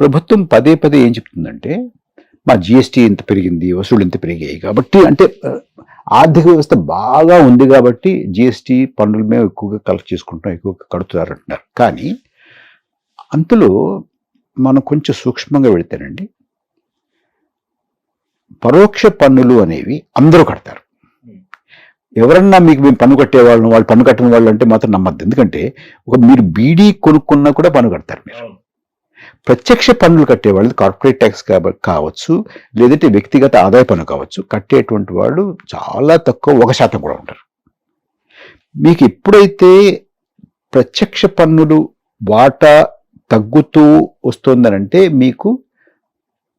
ప్రభుత్వం పదే పదే ఏం చెప్తుందంటే మా జిఎస్టీ ఇంత పెరిగింది వసూళ్ళు ఇంత పెరిగాయి కాబట్టి అంటే ఆర్థిక వ్యవస్థ బాగా ఉంది కాబట్టి జిఎస్టీ పన్నుల మేము ఎక్కువగా కలెక్ట్ చేసుకుంటాం ఎక్కువగా కడుతున్నారు అంటున్నారు కానీ అంతలో మనం కొంచెం సూక్ష్మంగా వెళితేనండి పరోక్ష పన్నులు అనేవి అందరూ కడతారు. ఎవరన్నా మీకు మేము పన్ను కట్టేవాళ్ళను వాళ్ళు పన్ను కట్టిన వాళ్ళు అంటే మాత్రం నమ్మద్దు. ఎందుకంటే ఒక మీరు బీడీ కొనుక్కున్నా కూడా పన్ను కడతారు మీరు. ప్రత్యక్ష పన్నులు కట్టేవాళ్ళు కార్పొరేట్ ట్యాక్స్ కావచ్చు లేదంటే వ్యక్తిగత ఆదాయ పన్ను కావచ్చు కట్టేటువంటి వాళ్ళు చాలా తక్కువ ఒక శాతం కూడా ఉంటారు. మీకు ఎప్పుడైతే ప్రత్యక్ష పన్నులు వాటా తగ్గుతూ వస్తుందనంటే మీకు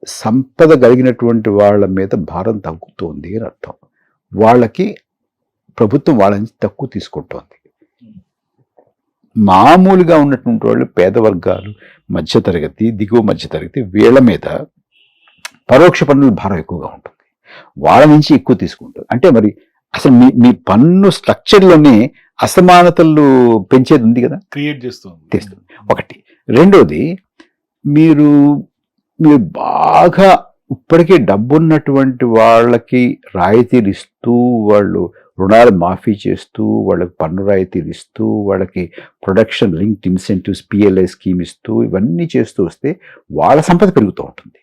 సంపద కలిగినటువంటి వాళ్ళ మీద భారం తగ్గుతోంది అని అర్థం. వాళ్ళకి ప్రభుత్వం వాళ్ళ నుంచి తక్కువ తీసుకుంటోంది. మామూలుగా ఉన్నటువంటి వాళ్ళు పేద వర్గాలు మధ్యతరగతి దిగువ మధ్యతరగతి వీళ్ళ మీద పరోక్ష పన్నుల భారం ఎక్కువగా ఉంటుంది. వాళ్ళ నుంచి ఎక్కువ తీసుకుంటుంది అంటే మరి అసలు మీ మీ పన్ను స్ట్రక్చర్లోనే అసమానతలు పెంచేది ఉంది కదా? క్రియేట్ చేస్తుంది. చేస్తుంది. ఒకటి. రెండోది మీరు మీరు బాగా ఇప్పటికే డబ్బున్నటువంటి వాళ్ళకి రాయితీలు ఇస్తూ వాళ్ళు రుణాలు మాఫీ చేస్తూ వాళ్ళకి పన్ను రాయితీలు ఇస్తూ వాళ్ళకి production linked incentives PLI scheme ఇస్తూ ఇవన్నీ చేస్తూ వస్తే వాళ్ళ సంపద పెరుగుతూ ఉంటుంది.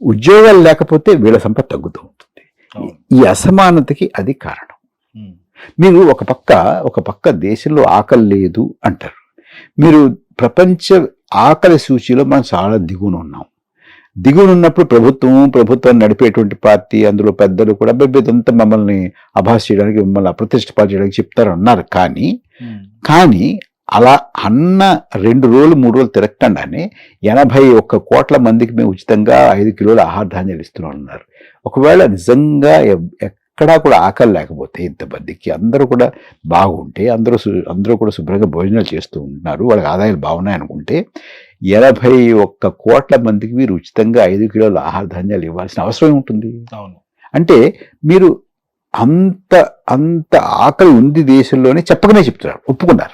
ఉద్యోగాలు లేకపోతే వీళ్ళ సంపద తగ్గుతూ ఉంటుంది. ఈ అసమానతకి అది కారణం. మీరు ఒక పక్క ఒక పక్క దేశంలో ఆకలి లేదు అంటారు మీరు ప్రపంచ ఆకలి సూచీలో మనం చాలా దిగువన ఉన్నాం దిగువన ఉన్నప్పుడు ప్రభుత్వం ప్రభుత్వం నడిపేటువంటి పార్టీ అందులో పెద్దలు కూడా "అబ్బే, ఇదంతా మమ్మల్ని అభాస్ చేయడానికి మిమ్మల్ని అప్రతిష్ట చేయడానికి చెప్తారు అన్నారు కానీ. కానీ అలా అన్న రెండు రోజులు మూడు రోజులు తిరగకుండానే ఎనభై ఒక్క కోట్ల మందికి మేము ఉచితంగా ఐదు కిలోల ఆహార ధాన్యాలు ఇస్తున్నాం అన్నారు ఒకవేళ నిజంగా ఎక్కడా కూడా ఆకలి లేకపోతే ఇంతమందికి అందరూ కూడా బాగుంటే అందరూ అందరూ కూడా శుభ్రంగా భోజనాలు చేస్తూ ఉంటున్నారు వాళ్ళకి ఆదాయాలు బాగున్నాయి అనుకుంటే ఎనభై ఒక్క కోట్ల మందికి మీరు ఉచితంగా ఐదు కిలోల ఆహార ధాన్యాలు ఇవ్వాల్సిన అవసరం ఉంటుంది అవును. అంటే మీరు అంత అంత ఆకలి ఉంది దేశంలోనే చెప్పకనే చెప్తున్నారు ఒప్పుకున్నారు.